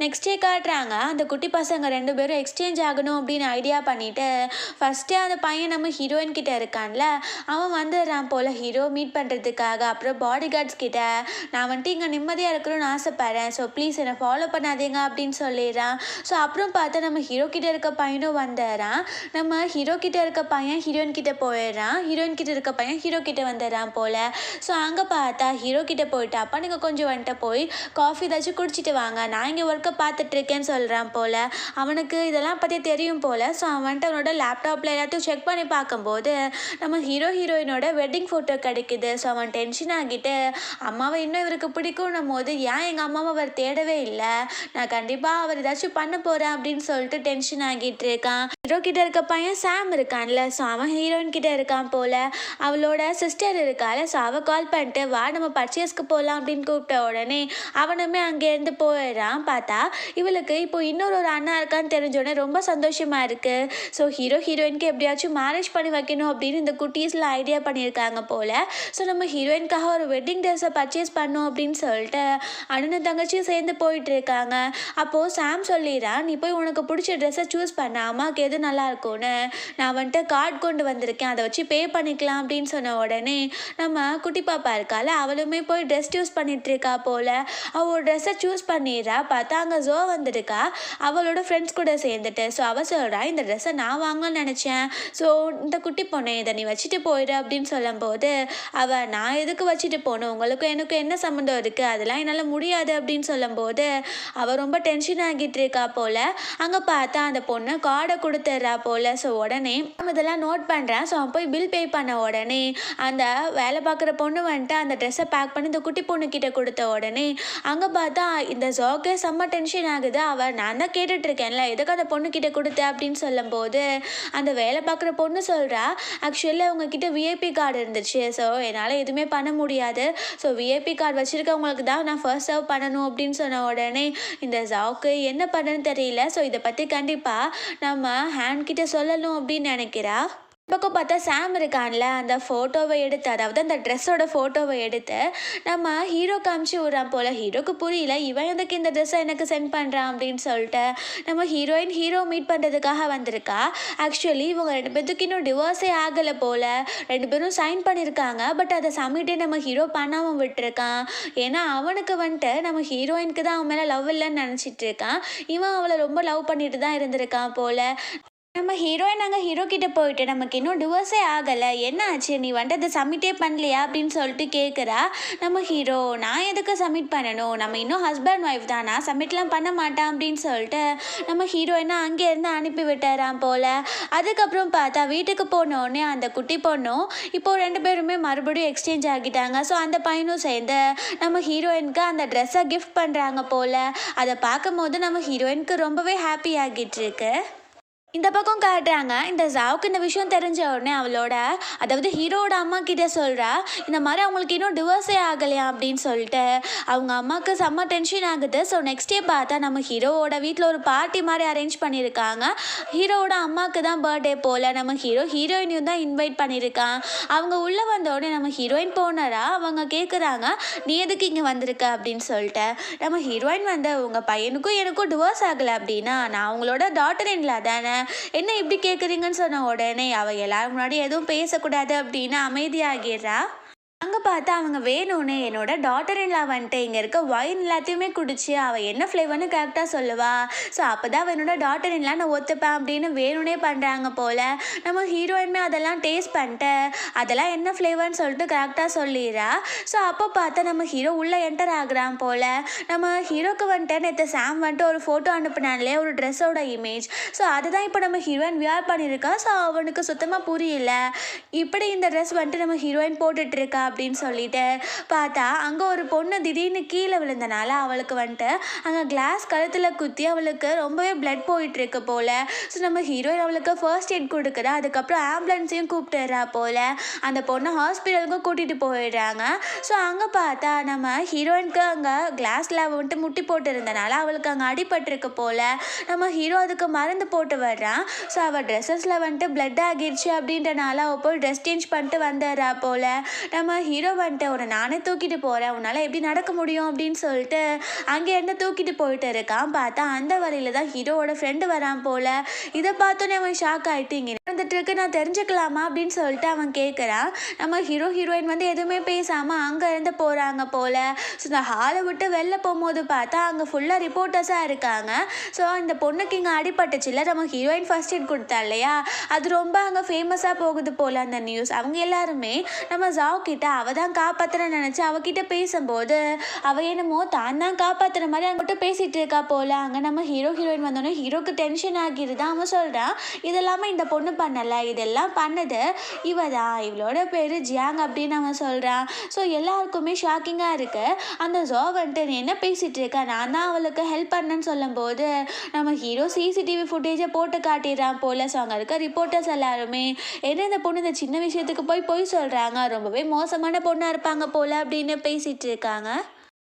நெக்ஸ்டே காட்டுறாங்க. அந்த குட்டி பசங்க ரெண்டு பேரும் எக்ஸ்சேஞ்ச் ஆகணும் அப்படின்னு ஐடியா பண்ணிட்டு ஃபஸ்ட்டே அந்த பையன் நம்ம ஹீரோயின் கிட்ட இருக்கான்ல அவன் வந்துடுறான் போல். ஹீரோ மீட் பண்ணுறதுக்காக அப்புறம் பாடி கார்ட்ஸ் கிட்ட நான் வந்துட்டு இங்கே நிம்மதியாக இருக்கணும்னு ஆசைப்பட்றேன். ஸோ ப்ளீஸ் என்னை ஃபாலோ பண்ணாதீங்க அப்படின்னு சொல்லிடுறான். ஸோ அப்புறம் பார்த்தா நம்ம ஹீரோ கிட்ட இருக்க பையனும் வந்துடுறான். நம்ம ஹீரோ கிட்ட இருக்க பையன் ஹீரோயின் கிட்டே போயிடுறான். ஹீரோயின் கிட்ட இருக்க பையன் ஹீரோ கிட்டே வந்துடுறான் போல். ஸோ அங்கே பார்த்தா ஹீரோ கிட்டே போயிட்டு அப்பா நீங்கள் கொஞ்சம் வந்துட்டு போய் காஃபி ஏதாச்சும் குடிச்சிட்டு வாங்க. நான் இங்கே ஒர்க்கை பார்த்துட்ருக்கேன்னு சொல்கிறான் போல். அவனுக்கு இதெல்லாம் பற்றி தெரியும் போல். ஸோ அவன் வந்துட்டு அவனோட லேப்டாப்பில் எல்லாத்தையும் செக் பண்ணி பார்க்கும்போது நம்ம ஹீரோ ஹீரோயினோட வெட்டிங் ஃபோட்டோ கிடைக்குது. ஸோ அவன் டென்ஷன் ஆகிட்டு அம்மாவை இன்னும் இவருக்கு பிடிக்கும்னும் போது ஏன் எங்கள் அம்மாவை அவர் தேடவே இல்லை? நான் கண்டிப்பாக அவர் ஏதாச்சும் பண்ண போகிறேன் அப்படின்னு சொல்லிட்டு டென்ஷன் ஆகிட்டு இருக்கான். ஹீரோ கிட்ட இருக்க பையன் சாம் இருக்கான்ல. ஸோ அவன் ஹீரோயின் கிட்ட இருக்கான் போல். அவளோட சிஸ்டர் இருக்கால ஸோ அவள் கால் பண்ணிட்டு வா நம்ம பர்ச்சேஸ்க்கு போகலாம் அப்படின்னு கூப்பிட்ட உடனே அவனுமே அங்கேருந்து போயிடுறான். பார்த்தா இவளுக்கு இப்போ இன்னொரு ஒரு அண்ணா இருக்கான்னு தெரிஞ்ச உடனே ரொம்ப சந்தோஷமா இருக்கு. ஸோ ஹீரோ ஹீரோயினுக்கு எப்படியாச்சும் மேரேஜ் பண்ணி வைக்கணும் அப்படின்னு இந்த குட்டீஸில் ஐடியா பண்ணியிருக்காங்க போல். ஸோ நம்ம ஹீரோயினுக்காக ஒரு வெட்டிங் ட்ரெஸ்ஸை பர்ச்சேஸ் பண்ணோம் அப்படின்னு சொல்லிட்டு அண்ணனும் தங்கச்சியும் சேர்ந்து போயிட்டு இருக்காங்க. அப்போது சாம் சொல்லிடுறான் நீ போய் உனக்கு பிடிச்ச ட்ரெஸ்ஸை சூஸ் பண்ண அம்மாவுக்கு எது நல்லா இருக்கும்னு? நான் வந்துட்டு கார்டு கொண்டு வந்திருக்கேன். அதை வச்சு பே பண்ணிக்கலாம் அப்படின்னு சொன்ன உடனே நம்ம குட்டி பாப்பா இருக்கால அவளுமே போய் ட்ரெஸ் சூஸ் பண்ணிட்டு இருக்கா போல். அவள் ஒரு ட்ரெஸ்ஸை சூஸ் பண்ணிடுறா பார்த்தா அங்கே ஜோ வந்திருக்கா. அவளோட ஃப்ரெண்ட்ஸ் கூட சேர்ந்துட்டு ஸோ அவள் சொல்கிறா இந்த ட்ரெஸ்ஸை நான் வாங்கன்னு நினச்சேன். ஸோ இந்த குட்டி பொண்ணு இதை நீ வச்சுட்டு போயிடு அப்படின்னு சொல்லும்போது அவள் நான் எதுக்கு வச்சுட்டு போகணும்? உங்களுக்கும் எனக்கும் என்ன சம்மந்தம் இருக்குது அதெல்லாம் என்னால் முடியாது அப்படின்னு சொல்லும்போது அவள் ரொம்ப டென்ஷன் ஆகிட்டு இருக்கா போல். அங்கே பார்த்தா அந்த பொண்ணு கார்டை கொடுத்துட்றா போல். ஸோ உடனே இதெல்லாம் நோட் பண்ணுறேன் ஸோ அவன் போய் பில் பே பண்ண உடனே அந்த வேலை பார்க்குற பொண்ணு வந்துட்டு அந்த ட்ரெஸ்ஸை பேக் பண்ணி இந்த குட்டி பொண்ணுக்கிட்ட கொடுத்த உடனே அங்கே பார்த்தா இந்த ஜோக்கே செம்ம டென்ஷன் ஆகுது. அவள் நான் தான் கேட்டுட்ருக்கேன்ல எதுக்கு அந்த பொண்ணுக்கிட்ட கொடுத்த அப்படின்னு சொல்லும்போது அந்த வேலை பார்க்குற பொண்ணு சொல்கிறா ஆக்சுவலி அவங்கக்கிட்ட விஐபி கார்டு இருந்துச்சு. ஸோ என்னால் எதுவுமே பண்ண முடியாது. ஸோ விஐபி கார்டு வச்சுருக்கவங்களுக்கு தான் நான் ஃபர்ஸ்ட் சர்வ் பண்ணணும். அப்படின்னு சொன்ன உடனே இந்த ஜாக்கு என்ன பண்ணுன்னு தெரியல. ஸோ இதை பற்றி கண்டிப்பாக நம்ம ஹேண்ட் கிட்ட சொல்லணும் அப்படின்னு நினைக்கிறா. பக்கம் பார்த்தா சாம் இருக்கான்ல அந்த ஃபோட்டோவை எடுத்து அதாவது அந்த ட்ரெஸ்ஸோட ஃபோட்டோவை எடுத்து நம்ம ஹீரோ காமிச்சு விட்றான் போல் ஹீரோக்கு புரியல இவன் எதுக்கு இந்த ட்ரெஸ்ஸை எனக்கு சென்ட் பண்ணுறான் அப்படின்னு சொல்லிட்டு நம்ம ஹீரோயின் ஹீரோ மீட் பண்ணுறதுக்காக வந்திருக்கா. ஆக்சுவலி இவங்க ரெண்டு பேர்த்துக்கு இன்னும் டிவோர்ஸே ஆகலை போல். ரெண்டு பேரும் சைன் பண்ணியிருக்காங்க பட் அதை சமிட்டே நம்ம ஹீரோ பண்ணாமல் விட்டுருக்கான். ஏன்னா அவனுக்கு வந்துட்டு நம்ம ஹீரோயினுக்கு தான் அவன் மேலே லவ் இல்லைன்னு நினச்சிட்டு இருக்கான். இவன் அவளை ரொம்ப லவ் பண்ணிட்டு தான் இருந்திருக்கான் போல். நம்ம ஹீரோயின் அங்கே ஹீரோ கிட்ட போயிட்டு நமக்கு இன்னும் டிவோர்ஸே ஆகலை. என்ன ஆச்சு? நீ வந்துட்டு அதை சப்மிட்டே பண்ணலையா? அப்படின்னு சொல்லிட்டு கேட்குறா நம்ம ஹீரோ நான் எதுக்கு சப்மிட் பண்ணணும்? நம்ம இன்னும் ஹஸ்பண்ட் ஒய்ஃப் தான்? நான் சப்மிட்லாம் பண்ண மாட்டான் அப்படின்னு சொல்லிட்டு நம்ம ஹீரோயினை அங்கேருந்து அனுப்பி விட்டுறான் போல். அதுக்கப்புறம் பார்த்தா வீட்டுக்கு போனோடனே அந்த குட்டி பொண்ணும் இப்போ ரெண்டு பேருமே மறுபடியும் எக்ஸ்சேஞ்ச் ஆகிட்டாங்க. ஸோ அந்த பையனும் சேர்ந்து நம்ம ஹீரோயினுக்கு அந்த ட்ரெஸ்ஸை கிஃப்ட் பண்ணுறாங்க போல். அதை பார்க்கும்போது நம்ம ஹீரோயினுக்கு ரொம்பவே ஹாப்பி ஆகிட்டு இருக்கு. இந்த பக்கம் காட்டுறாங்க. இந்த ஜாவுக்கு இந்த விஷயம் தெரிஞ்ச உடனே அவளோட அதாவது ஹீரோவோட அம்மா கிட்ட சொல்கிறா இந்த மாதிரி அவங்களுக்கு இன்னும் டிவோர்ஸே ஆகலையா? அப்படின்னு சொல்லிட்டு அவங்க அம்மாவுக்கு செம்ம டென்ஷன் ஆகுது. ஸோ நெக்ஸ்ட் டே பார்த்தா நம்ம ஹீரோவோட வீட்டில் ஒரு பார்ட்டி மாதிரி அரேஞ்ச் பண்ணியிருக்காங்க. ஹீரோவோட அம்மாவுக்கு தான் பர்த்டே போல் நம்ம ஹீரோ ஹீரோயினையும் தான் இன்வைட் பண்ணியிருக்கான். அவங்க உள்ளே வந்த உடனே நம்ம ஹீரோயின் போனரா? அவங்க கேட்குறாங்க நீ எதுக்கு இங்கே வந்திருக்க? அப்படின்னு சொல்லிட்டு. நம்ம ஹீரோயின் வந்து உங்கள் பையனுக்கும் எனக்கும் டிவோர்ஸ் ஆகலை அப்படின்னா நான் அவங்களோட டாட்டர் இன்லா தானே. என்ன இப்படி கேட்குறீங்கன்னு சொன்ன உடனே அவள் எல்லாரும் முன்னாடி எதுவும் பேசக்கூடாது அப்படின்னு அமைதியாகிறா அங்கே பார்த்தா அவங்க வேணும்னே என்னோட டாட்டர் இன்லா வந்துட்டு இங்கே இருக்க ஒயின் எல்லாத்தையுமே குடிச்சு அவள் என்ன ஃப்ளேவர்னு கரெக்டாக சொல்லுவா. ஸோ அப்போ தான் என்னோட டாட்டர் இன்லா நான் ஒத்துப்பேன் அப்படின்னு வேணும்னே பண்ணுறாங்க போல். நம்ம ஹீரோயின்மே அதெல்லாம் டேஸ்ட் பண்ணிட்டு அதெல்லாம் என்ன ஃப்ளேவர்னு சொல்லிட்டு கரெக்டாக சொல்லிடுறா. ஸோ அப்போ பார்த்தா நம்ம ஹீரோ உள்ளே என்டர் ஆகுறான் போல். நம்ம ஹீரோக்கு வந்துட்டு நேற்று சாம் வந்துட்டு ஒரு ஃபோட்டோ அனுப்புனாலே ஒரு ட்ரெஸ்ஸோட இமேஜ் ஸோ அதுதான் இப்போ நம்ம ஹீரோயின் வியர் பண்ணியிருக்கா ஸோ அவனுக்கு சுத்தமாக புரியல. இப்படி இந்த ட்ரெஸ் வந்துட்டு நம்ம ஹீரோயின் போட்டுட்ருக்கா அப்படின்னு சொல்லிட்டு பார்த்தா அங்கே ஒரு பொண்ணு திடீர்னு கீழே விழுந்தனால அவளுக்கு வந்துட்டு அங்கே கிளாஸ் கழுத்தில் குத்தி அவளுக்கு ரொம்பவே பிளட் போயிட்டுருக்கு போல். ஸோ நம்ம ஹீரோயின் அவளுக்கு ஃபர்ஸ்ட் எய்ட் கொடுக்குறா அதுக்கப்புறம் ஆம்புலன்ஸையும் கூப்பிட்டுறா போல். அந்த பொண்ணை ஹாஸ்பிட்டலுக்கும் கூட்டிகிட்டு போயிடுறாங்க. ஸோ அங்கே பார்த்தா நம்ம ஹீரோயினுக்கு அங்கே கிளாஸில் வந்துட்டு முட்டி போட்டுருந்தனால அவளுக்கு அங்கே அடிபட்டிருக்கு போல். நம்ம ஹீரோ அதுக்கு மருந்து போட்டு வர்றான். ஸோ அவள் ட்ரெஸ்ஸஸில் வந்துட்டு பிளட் ஆகிடுச்சு அப்படின்றனால அவள் போய் ட்ரெஸ் சேஞ்ச் பண்ணிட்டு வந்துடுறா போல். நம்ம ஹீரோ வந்துட்டு உன்னை நானே தூக்கிட்டு போகிறேன் உன்னால் எப்படி நடக்க முடியும்? அப்படின்னு சொல்லிட்டு அங்கேருந்து தூக்கிட்டு போயிட்டு இருக்கான். பார்த்தா அந்த வழியில தான் ஹீரோவோட ஃப்ரெண்டு வரான் போல். இதை பார்த்தோன்னே அவன் ஷாக் ஆகிட்டு இங்கே நடந்துட்டுருக்கு நான் தெரிஞ்சுக்கலாமா அப்படின்னு சொல்லிட்டு அவன் கேட்குறான் நம்ம ஹீரோ ஹீரோயின் வந்து எதுவுமே பேசாமல் அங்கேருந்து போகிறாங்க போல். ஸோ இந்த ஹாலை விட்டு வெளில போகும்போது பார்த்தா அங்கே ஃபுல்லாக ரிப்போர்ட்டர்ஸாக இருக்காங்க. ஸோ இந்த பொண்ணுக்கு இங்கே அடிபட்டுச்சுல நம்ம ஹீரோயின் ஃபர்ஸ்ட் எய்ட் கொடுத்தா இல்லையா? அது ரொம்ப அங்கே ஃபேமஸாக போகுது போல் அந்த நியூஸ் அவங்க எல்லாருமே நம்ம ஜாவ் கிட்ட தான் காப்பாத்துறேன்னு நினச்சி அவகிட்ட பேசும்போது அவள் என்னமோ தான் தான் காப்பாற்றுற மாதிரி அங்கிட்ட பேசிகிட்டு இருக்கா போல். அங்கே நம்ம ஹீரோ ஹீரோயின் வந்தோடனே ஹீரோக்கு டென்ஷன் ஆகிருது. அவன் சொல்கிறான் இதெல்லாமே இந்த பொண்ணு பண்ணலை இதெல்லாம் பண்ணது இவ தான் இவளோட பேர் ஜியாங் அப்படின்னு அவன் சொல்கிறான் ஸோ எல்லாருக்குமே ஷாக்கிங்காக இருக்குது அந்த ஜோ வந்துட்டு நீ என்ன பேசிகிட்டு இருக்க? நான் தான் அவளுக்கு ஹெல்ப் பண்ணேன்னு சொல்லும்போது நம்ம ஹீரோ சிசிடிவி ஃபுட்டேஜை போட்டு காட்டிடுறான் போல. ஸோ அங்கே இருக்க ரிப்போர்ட்டர்ஸ் எல்லாருமே என்ன இந்த பொண்ணு இந்த சின்ன விஷயத்துக்கு போய் பொய் சொல்கிறாங்க ரொம்பவே மோசமான பொண்ணாக இருப்பாங்க போல அப்படின்னு பேசிகிட்டு இருக்காங்க.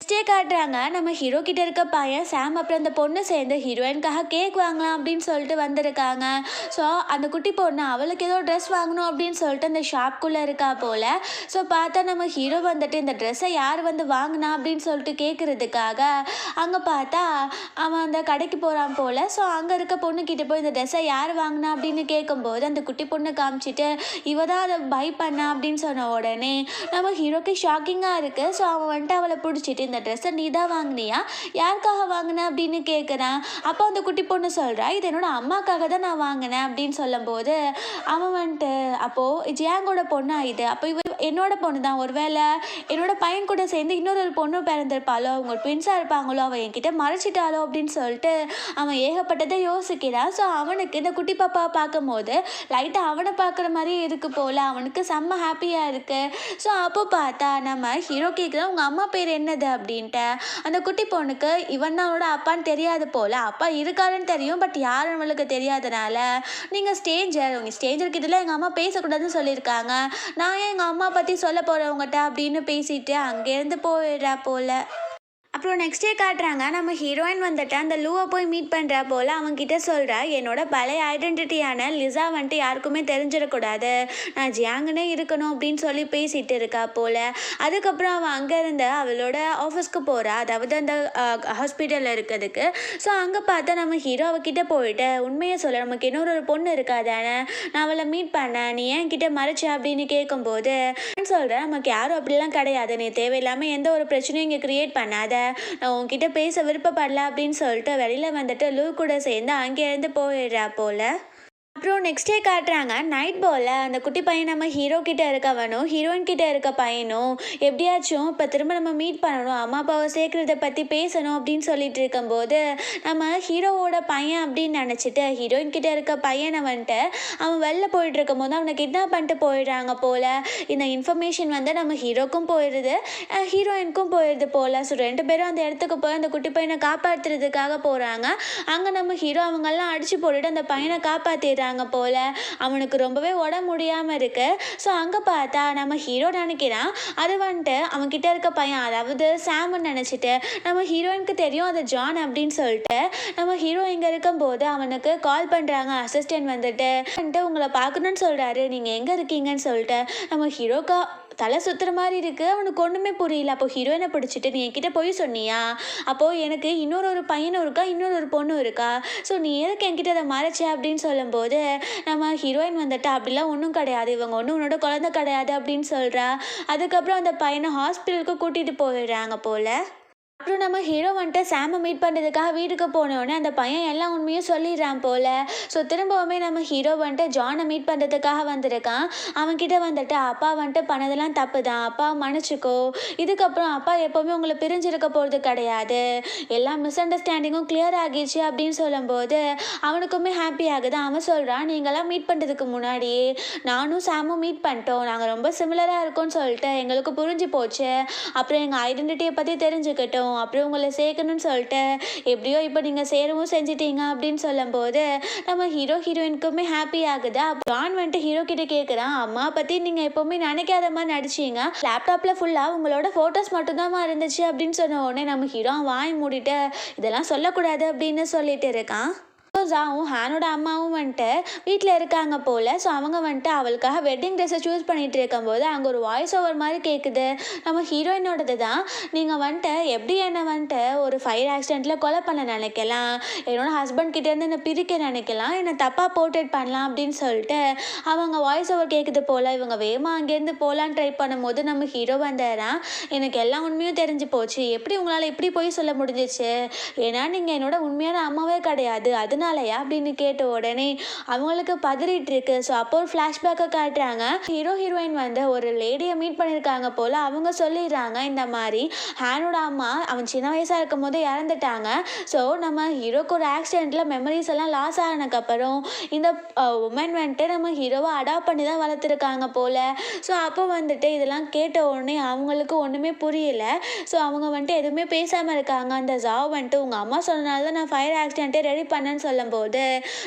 ஸ்டே காட்டுறாங்க நம்ம ஹீரோ கிட்ட இருக்க பையன் சாம் அப்புறம் அந்த பொண்ணு சேர்ந்து ஹீரோயினுக்காக கேக் வாங்கலாம் அப்படின்னு சொல்லிட்டு வந்திருக்காங்க. ஸோ அந்த குட்டி பொண்ணு அவளுக்கு ஏதோ ட்ரெஸ் வாங்கணும் அப்படின்னு சொல்லிட்டு அந்த ஷாப்குள்ளே இருக்கா போல். ஸோ பார்த்தா நம்ம ஹீரோ வந்துட்டு இந்த ட்ரெஸ்ஸை யார் வந்து வாங்கினா அப்படின்னு சொல்லிட்டு கேட்குறதுக்காக அங்கே பார்த்தா அவன் அந்த கடைக்கு போகிறான் போல். ஸோ அங்கே இருக்க பொண்ணு கிட்ட போய் இந்த ட்ரெஸ்ஸை யார் வாங்கினா அப்படின்னு கேட்கும்போது அந்த குட்டி பொண்ணு காமிச்சிட்டு இவ தான் அதை பை பண்ணா அப்படின்னு சொன்ன உடனே நம்ம ஹீரோக்கு ஷாக்கிங்காக இருக்குது ஸோ அவன் வந்துட்டு அவளை பிடிச்சிட்டு இந்த ட்ரெஸ்ஸை நீ தான் வாங்கினியா? யாருக்காக வாங்கின அப்படின்னு கேட்குறான் அப்போ அந்த குட்டி பொண்ணு சொல்கிறா இது என்னோடய அம்மாக்காக தான் நான் வாங்கினேன் அப்படின்னு சொல்லும்போது அவன் வந்துட்டு அப்போது ஜியாங்கோட பொண்ணாக இது? அப்போ இவ என்னோட பொண்ணு தான். ஒருவேளை என்னோட பையன் கூட சேர்ந்து இன்னொரு ஒரு பொண்ணு பிறந்திருப்பாளோ அவங்க ட்வின்ஸாக இருப்பாங்களோ அவள் என்கிட்ட மறைச்சிட்டாளோ அப்படின்னு சொல்லிட்டு அவன் ஏகப்பட்டதை யோசிக்கிறான். ஸோ அவனுக்கு இந்த குட்டி பாப்பாவை பார்க்கும்போது லைட்டாக அவனை பார்க்குற மாதிரி இருக்கு போல். அவனுக்கு செம்ம ஹாப்பியாக இருக்குது ஸோ அப்போ பார்த்தா நம்ம ஹீரோ கேட்குறா உங்கள் அம்மா பேர் என்னது? அப்படின்ட்டு. அந்த குட்டி பொண்ணுக்கு இவன் தான் அவனோட அப்பான்னு தெரியாது போல். அப்பா இருக்காருன்னு தெரியும் பட் யார் நம்மளுக்கு தெரியாதனால. நீங்கள் ஸ்டேஞ்சர் உங்கள் ஸ்டேஞ்சர் இதில் எங்கள் அம்மா பேசக்கூடாதுன்னு சொல்லியிருக்காங்க. நான் ஏன் எங்கள் அம்மா பற்றி சொல்ல போகிறவங்ககிட்ட அப்படின்னு பேசிட்டு அங்கேருந்து போயிடுறா போல். அப்புறம் நெக்ஸ்ட் டே காட்டுறாங்க. நம்ம ஹீரோயின் வந்துட்டு அந்த லூவை போய் மீட் பண்ணுறா போல் அவன்கிட்ட சொல்கிறா என்னோட பழைய ஐடென்டிட்டியான லிசா வந்துட்டு யாருக்குமே தெரிஞ்சிடக்கூடாது. நான் ஜியாங்கனே இருக்கணும் அப்படின்னு சொல்லி பேசிட்டு இருக்கா போல். அதுக்கப்புறம் அவன் அங்கே இருந்த அவளோட ஆஃபீஸ்க்கு போகிறா அதாவது அந்த ஹாஸ்பிட்டலில் இருக்கிறதுக்கு. ஸோ அங்கே பார்த்தா நம்ம ஹீரோ அவகிட்ட போயிட்டு உண்மையை சொல்ல. நமக்கு இன்னொரு ஒரு பொண்ணு இருக்காதானே நான் அவளை மீட் பண்ணேன். நீ ஏன் கிட்ட மறைச்ச? அப்படின்னு கேட்கும்போது சொல்கிறேன் நமக்கு யாரும் அப்படிலாம் கிடையாது. நீ தேவையில்லாமல் எந்த ஒரு பிரச்சனையும் இங்கே க்ரியேட் பண்ணாத. நான் உன்கிட்ட பேச விருப்பப்படல அப்படின்னு சொல்லிட்டு வெளியில் வந்துட்டு லூ கூட சேர்ந்து அங்கேருந்து போயிடுறா போல். அப்புறம் நெக்ஸ்ட் டே காட்டுறாங்க நைட் போல் அந்த குட்டி பையன் நம்ம ஹீரோ கிட்ட இருக்கவனும் ஹீரோயின் கிட்ட இருக்க பையனும் எப்படியாச்சும் இப்போ திரும்ப நம்ம மீட் பண்ணணும் அம்மா அப்பாவை சேர்க்கறத பற்றி பேசணும் அப்படின்னு சொல்லிட்டு இருக்கும்போது நம்ம ஹீரோவோட பையன் அப்படின்னு நினச்சிட்டு ஹீரோயின் கிட்ட இருக்க பையனை வந்துட்டு அவன் வெளில போயிட்டு இருக்கும்போது அவனை கிட்னாப் பண்ணிட்டு போயிடுறாங்க போல். இந்த இன்ஃபர்மேஷன் வந்து நம்ம ஹீரோக்கும் போயிடுது ஹீரோயினுக்கும் போயிடுது போல். ஸோ ரெண்டு பேரும் அந்த இடத்துக்கு போய் அந்த குட்டி பையனை காப்பாற்றுறதுக்காக போகிறாங்க அங்கே நம்ம ஹீரோ அவங்கெல்லாம் அடித்து போட்டுட்டு அந்த பையனை காப்பாற்றிடுறாங்க போல். அவனுக்கு ரொம்பவே உடம்பு முடியாமல் இருக்கு. ஸோ அங்கே பார்த்தா நம்ம ஹீரோ நினைக்கிறான். அது வந்துட்டு அவன்கிட்ட இருக்க பையன் அதாவது சாம்னு நினச்சிட்டு நம்ம ஹீரோயினுக்கு தெரியும் அது ஜான் அப்படின்னு சொல்லிட்டு நம்ம ஹீரோ இங்கே இருக்கும்போது அவனுக்கு கால் பண்ணுறாங்க அசிஸ்டன்ட் வந்துட்டு வந்துட்டு உங்களை பார்க்கணுன்னு சொல்கிறாரு நீங்கள் எங்கே இருக்கீங்கன்னு சொல்லிட்டு நம்ம ஹீரோக்கா தலை சுத்துற மாதிரி இருக்குது அவனுக்கு ஒன்றுமே புரியல. அப்போ ஹீரோயினை பிடிச்சிட்டு நீ என்கிட்ட போய் சொன்னியா? அப்போது எனக்கு இன்னொரு ஒரு பையனும் இருக்கா இன்னொரு ஒரு பொண்ணும் இருக்கா? ஸோ நீ எதுக்கு என்கிட்ட அதை மறைச்ச அப்படின்னு சொல்லும்போது நம்ம ஹீரோயின் வந்துட்டு அப்படிலாம் ஒன்றும் கிடையாது. இவங்க ஒன்றும் உன்னோட குழந்தை கிடையாது அப்படின்னு சொல்கிறா அதுக்கப்புறம் அந்த பையனை ஹாஸ்பிட்டலுக்கு கூட்டிகிட்டு போயிடுறாங்க போல். அப்புறம் நம்ம ஹீரோ வந்துட்டு சாமை மீட் பண்ணுறதுக்காக வீட்டுக்கு போனோடனே அந்த பையன் எல்லா உண்மையும் சொல்லிடுறான் போல். ஸோ திரும்பவுமே நம்ம ஹீரோ வந்துட்டு ஜானை மீட் பண்ணுறதுக்காக வந்திருக்கான். அவன்கிட்ட வந்துட்டு அப்பா வந்துட்டு பண்ணதெல்லாம் தப்பு தான் அப்பா மன்னிச்சிக்கோ. இதுக்கப்புறம் அப்பா எப்போவுமே உங்களை பிரிஞ்சிருக்க போகிறது கிடையாது. எல்லா மிஸ் அண்டர்ஸ்டாண்டிங்கும் கிளியர் ஆகிடுச்சு அப்படின்னு சொல்லும்போது அவனுக்குமே ஹாப்பி ஆகுது. அவன் சொல்கிறான் நீங்களாம் மீட் பண்ணுறதுக்கு முன்னாடியே நானும் சாமும் மீட் பண்ணிட்டோம். நாங்கள் ரொம்ப சிமிலராக இருக்கோம்னு சொல்லிட்டு எங்களுக்கு புரிஞ்சு போச்சு. அப்புறம் எங்கள் ஐடென்டிட்டியை பற்றி தெரிஞ்சுக்கிட்டோம். அப்படி உங்களை சேர்க்கணும்னு சொல்லிட்டு எப்படியோ இப்போ நீங்கள் சேரவும் செஞ்சிட்டீங்க அப்படின்னு சொல்லும்போது நம்ம ஹீரோ ஹீரோயினுக்குமே ஹாப்பி ஆகுது. ஜான் வந்துட்டு ஹீரோ கிட்ட கேட்குறான் அம்மா பற்றி நீங்கள் எப்போவுமே நினைக்காத மாதிரி நடிச்சீங்க. லேப்டாப்பில் ஃபுல்லாக உங்களோட ஃபோட்டோஸ் மட்டும்தான் இருந்துச்சு. அப்படின்னு சொன்ன உடனே நம்ம ஹீரோ வாய் மூடிட்டு இதெல்லாம் சொல்லக்கூடாது அப்படின்னு சொல்லிட்டு இருக்கான். ரோசாவும் ஹானோட அம்மாவும் வந்துட்டு வீட்டில் இருக்காங்க போல். ஸோ அவங்க வந்துட்டு அவளுக்காக வெட்டிங் ட்ரெஸ்ஸை சூஸ் பண்ணிகிட்டு இருக்கும்போது அங்கே ஒரு வாய்ஸ் ஓவர் மாதிரி கேட்குது நம்ம ஹீரோயினோடது தான். நீங்கள் வந்துட்டு எப்படி என்னை வந்துட்டு ஒரு ஃபயர் ஆக்சிடெண்ட்டில் கொலை பண்ண நினைக்கலாம்? என்னோட ஹஸ்பண்ட் கிட்டேருந்து என்னை பிரிக்க நினைக்கலாம்? என்னை தப்பாக போர்ட்ரேட் பண்ணலாம் அப்படின்னு சொல்லிட்டு அவங்க வாய்ஸ் ஓவர் கேட்குது போல். இவங்க வேகமாக அங்கேருந்து போகலான்னு ட்ரை பண்ணும்போது நம்ம ஹீரோ வந்தாரான் எனக்கு எல்லா உண்மையும் தெரிஞ்சு போச்சு. எப்படி உங்களால் இப்படி போய் சொல்ல முடிஞ்சிச்சு? ஏன்னா நீங்கள் என்னோட உண்மையான அம்மாவே கிடையாது. பரவாயில்லையா அப்படின்னு கேட்ட உடனே அவங்களுக்கு பதறிட்டு இருக்கு ஸோ அப்போ ஒரு ஃப்ளாஷ்பேக்கை காட்டுறாங்க. ஹீரோ ஹீரோயின் வந்து ஒரு லேடியை மீட் பண்ணியிருக்காங்க போல் அவங்க சொல்லிடுறாங்க இந்த மாதிரி. ஹேனோட அம்மா அவன் சின்ன வயசாக இருக்கும் போது இறந்துட்டாங்க. ஸோ நம்ம ஹீரோக்கு ஒரு ஆக்சிடெண்ட்டில் மெமரிஸ் எல்லாம் லாஸ் ஆனதுக்கப்புறம் இந்த உமன் வந்துட்டு நம்ம ஹீரோவை அடாப்ட் பண்ணி தான் வளர்த்துருக்காங்க போல். ஸோ அப்போ வந்துட்டு இதெல்லாம் கேட்ட உடனே அவங்களுக்கு ஒன்றுமே புரியல. ஸோ அவங்க வந்துட்டு எதுவுமே பேசாமல் இருக்காங்க. அந்த ஜாவ் வந்துட்டு உங்கள் அம்மா சொன்னனால தான் நான் ஃபயர் ஆக்சிடென்ட்டே ரெடி பண்ணேன்னு சொல்ல சொல்லும்போது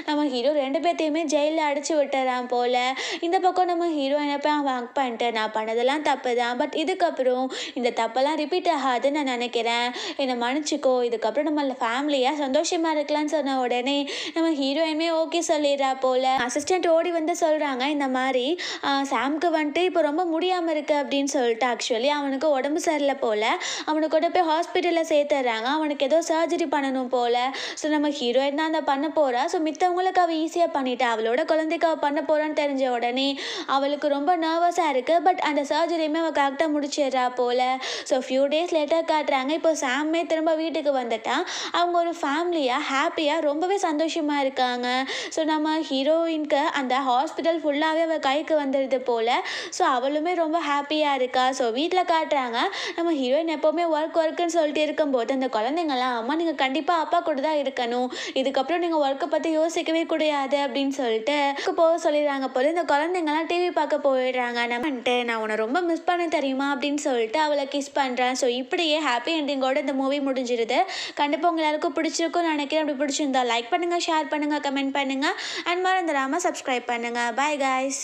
நம்ம ஹீரோ ரெண்டு பேர்த்தையுமே ஜெயிலில் அடிச்சு விட்டுறான் போல். இந்த பக்கம் நம்ம ஹீரோயினை போய் அவன் ஹக் பண்ணிட்டு நான் பண்ணதெல்லாம் தப்பு தான் பட் இதுக்கப்புறம் இந்த தப்பெல்லாம் ரிப்பீட் ஆகாதுன்னு நான் நினைக்கிறேன். என்னை மன்னிச்சிக்கோ. இதுக்கப்புறம் நம்ம ஃபேமிலியாக சந்தோஷமாக இருக்கலாம்னு சொன்ன உடனே நம்ம ஹீரோயினுமே ஓகே சொல்லிடுறா போல். அசிஸ்டன்ட் ஓடி வந்து சொல்கிறாங்க இந்த மாதிரி சாம்க்கு வந்துட்டு இப்போ ரொம்ப முடியாமல் இருக்கு அப்படின்னு சொல்லிட்டு ஆக்சுவலி அவனுக்கு உடம்பு சரியில்லை போல். அவனை கொண்டு போய் ஹாஸ்பிட்டலில் சேர்த்துறாங்க. அவனுக்கு ஏதோ சர்ஜரி பண்ணணும் போல். ஸோ நம்ம ஹீரோயின் தான் அதை பண்ண போகிறா ஸோ மித்தவங்களுக்கு அவள் ஈஸியாக பண்ணிட்டா. அவளோட குழந்தைக்கு அவள் பண்ண போகிறான்னு தெரிஞ்ச உடனே அவளுக்கு ரொம்ப நர்வஸாக இருக்குது பட் அந்த சர்ஜரியுமே அவள் கரெக்டாக முடிச்சிடுறா போல். ஸோ ஃபியூ டேஸ் லேட்டாக காட்டுறாங்க. இப்போ சாமே திரும்ப வீட்டுக்கு வந்துட்டான் அவங்க ஒரு ஃபேமிலியாக ஹாப்பியாக ரொம்பவே சந்தோஷமாக இருக்காங்க. ஸோ நம்ம ஹீரோயின்க்கு அந்த ஹாஸ்பிட்டல் ஃபுல்லாகவே அவள் கைக்கு வந்துடுது போல். ஸோ அவளுமே ரொம்ப ஹாப்பியாக இருக்கா. ஸோ வீட்டில் காட்டுறாங்க. நம்ம ஹீரோயின் எப்போவுமே ஒர்க் ஒர்க்குன்னு சொல்லிட்டு இருக்கும்போது அந்த குழந்தைங்களாம் அம்மா நீங்கள் கண்டிப்பாக அப்பா கூட தான் இருக்கணும். இதுக்கப்புறம் நீங்கள் ஒர்க்கை பற்றி யோசிக்கவே கூடாது அப்படின்னு சொல்லிட்டு போக சொல்லிடுறாங்க. போல இந்த குழந்தைங்கலாம் டிவி பார்க்க போயிடுறாங்க. நம்மன்ட்டு நான் உன்னை ரொம்ப மிஸ் பண்ண தெரியுமா அப்படின்னு சொல்லிட்டு அவளை கிஸ் பண்ணுறேன் ஸோ இப்படியே ஹாப்பி எண்டிங்கோட இந்த மூவி முடிஞ்சிருது. கண்டிப்பாக உங்கள் எல்லாருக்கும் பிடிச்சிருக்கும்னு நினைக்கிறேன். அப்படி பிடிச்சிருந்தா லைக் பண்ணுங்கள் ஷேர் பண்ணுங்கள் கமெண்ட் பண்ணுங்கள் அண்ட் மறந்துடாமல் சப்ஸ்கிரைப் பண்ணுங்கள் பாய் காய்ஸ்